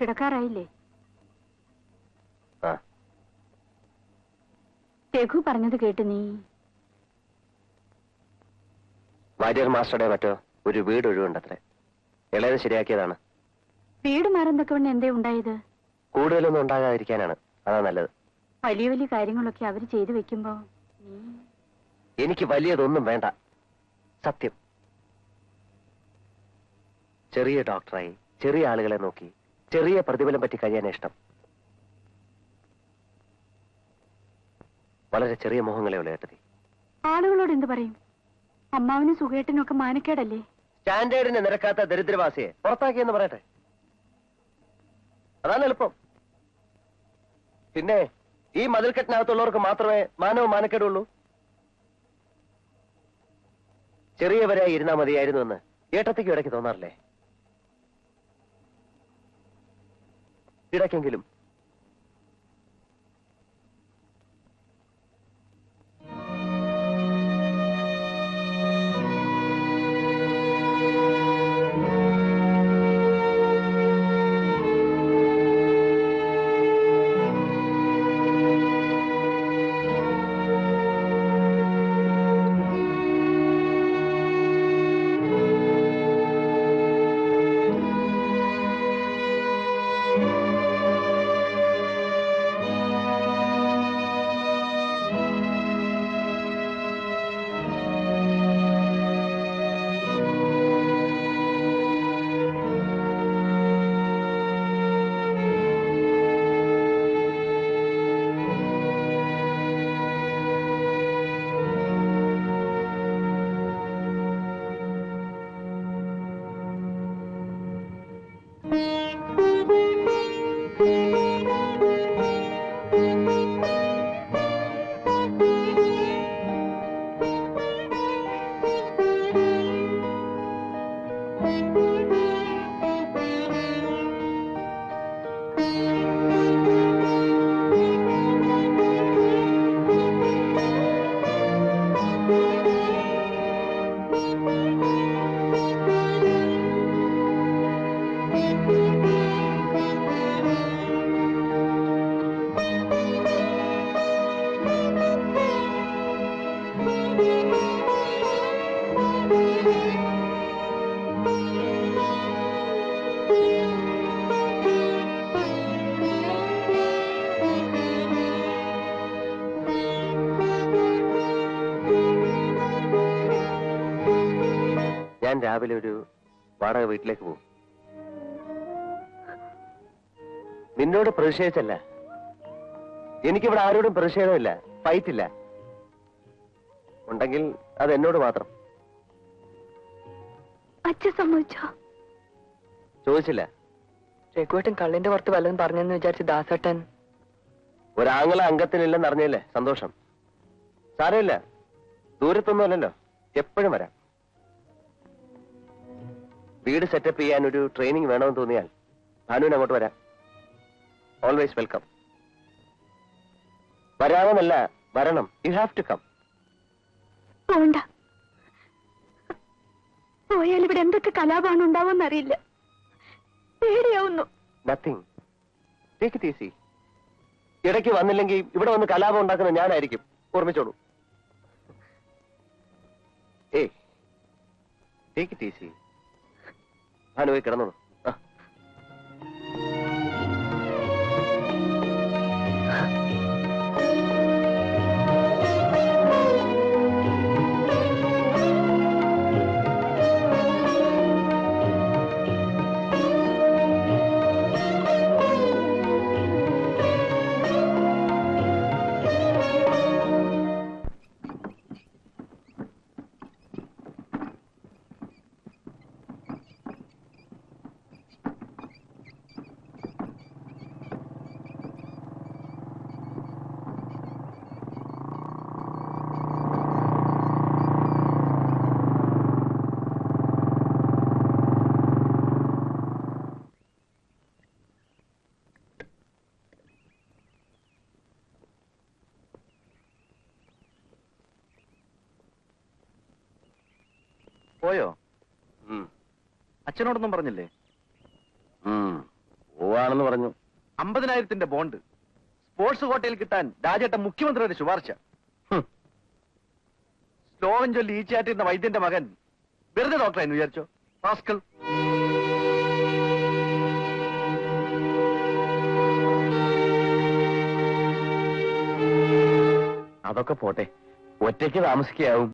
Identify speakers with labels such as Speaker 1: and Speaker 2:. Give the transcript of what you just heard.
Speaker 1: കിടക്കാറായില്ലേ? രഘു പറഞ്ഞത് കേട്ട് നീ.
Speaker 2: വാര്യർ മാസ്റ്ററുടെ മറ്റോ? ഒരു വീട് ഒഴിവുണ്ടത്രേ. ഇളയത് ശരിയാക്കിയതാണ്.
Speaker 1: വീട് മാറുന്നൊക്കെ എന്തേ ഉണ്ടായത്?
Speaker 2: കൂടുതലൊന്നും ഉണ്ടാകാതിരിക്കാനാണ്. അതാ നല്ലത്.
Speaker 1: വലിയ വലിയ കാര്യങ്ങളൊക്കെ അവർ ചെയ്തു വെക്കുമ്പോ
Speaker 2: എനിക്ക് വലിയതൊന്നും വേണ്ട. സത്യം. ചെറിയ ഡോക്ടറായി ചെറിയ ആളുകളെ നോക്കി ചെറിയ പ്രതിഫലം പറ്റി കഴിയാൻ ഇഷ്ടം. വളരെ ചെറിയ മോഹങ്ങളെ ഉള്ള ഏട്ടതി
Speaker 1: ആളുകളോട് എന്ത് പറയും? അമ്മാവിനും സുഖേട്ടനും ഒക്കെ മാനക്കേടല്ലേ?
Speaker 2: സ്റ്റാൻഡേർഡിനെ നിരക്കാത്ത ദരിദ്രവാസിയെ പുറത്താക്കിയെന്ന് പറയട്ടെ. അതാണ് എളുപ്പം. പിന്നെ ഈ മതിൽക്കെട്ടിനകത്തുള്ളവർക്ക് മാത്രമേ മാനവും മാനക്കേടുള്ളൂ ചെറിയവരായി ഇരുന്നാ മതിയായിരുന്നു എന്ന് ഏട്ടത്തേക്ക് ഇടയ്ക്ക് തോന്നാറില്ലേ? ഇടയ്ക്കെങ്കിലും Thank you. ഞാൻ രാവിലെ ഒരു വാടക വീട്ടിലേക്ക് പോകും. നിന്നോട് പ്രതിഷേധിച്ചല്ല. എനിക്കിവിടെ ആരോടും പ്രതിഷേധമില്ല ഫൈറ്റില്ല. ഉണ്ടെങ്കിൽ അത് എന്നോട് മാത്രം.
Speaker 1: അച്ഛൻ സമ്മതിച്ചോ?
Speaker 2: ചോദിച്ചില്ല.
Speaker 3: രഘുവേട്ടൻ കള്ളിന്റെ പുറത്ത് വല്ലതും പറഞ്ഞെന്ന് വിചാരിച്ച് ദാസേട്ടൻ
Speaker 2: ഒരാങ്ങളെ അംഗത്തിനില്ലെന്ന് അറിഞ്ഞില്ലേ സന്തോഷം. സാരമില്ല. ദൂരത്തൊന്നുമല്ലല്ലോ. എപ്പോഴും വരാം. വീട് സെറ്റപ്പ് ചെയ്യാൻ ഒരു ട്രെയിനിങ് വേണമെന്ന് തോന്നിയാൽ ഭാനുവിന് അങ്ങോട്ട് വരാം. ഓൾവേസ് വെൽക്കം വരാമെന്നല്ല വരണം. യു ഹാവ് ടു കം
Speaker 1: പോണ്ട. പോയാൽ ഇവിടെ എന്തൊക്കെ കലാപമാണ് ഉണ്ടാവുമെന്നറിയില്ല പേടിയാവുന്നു.
Speaker 2: നത്തിങ് ടേക്ക് ഇറ്റ് ഈസി ഇടയ്ക്ക് വന്നില്ലെങ്കിൽ ഇവിടെ വന്ന് കലാപം ഉണ്ടാക്കുന്ന ഞാനായിരിക്കും. ഓർമ്മിച്ചോളൂ. ഏയ്. ടേക്ക് ഇറ്റ് ഈസി ഭാനുപോയി കിടന്നോളൂ.
Speaker 4: പോയോ. അച്ഛനോടൊന്നും പറഞ്ഞില്ലേ?
Speaker 2: പോവാണെന്ന് പറഞ്ഞു.
Speaker 4: അമ്പതിനായിരത്തിന്റെ ബോണ്ട്. സ്പോർട്സ് കോട്ടയിൽ കിട്ടാൻ രാജേട്ട മുഖ്യമന്ത്രിയുടെ ശുപാർശ. സ്ലോവൻ ചൊല്ലി ഈച്ചയാട്ടിരുന്ന വൈദ്യന്റെ മകൻ. വെറുതെ ഡോക്ടറായിരുന്നു വിചാരിച്ചോ? പാസ്കൽ
Speaker 2: അതൊക്കെ പോട്ടെ. ഒറ്റയ്ക്ക് താമസിക്കാവും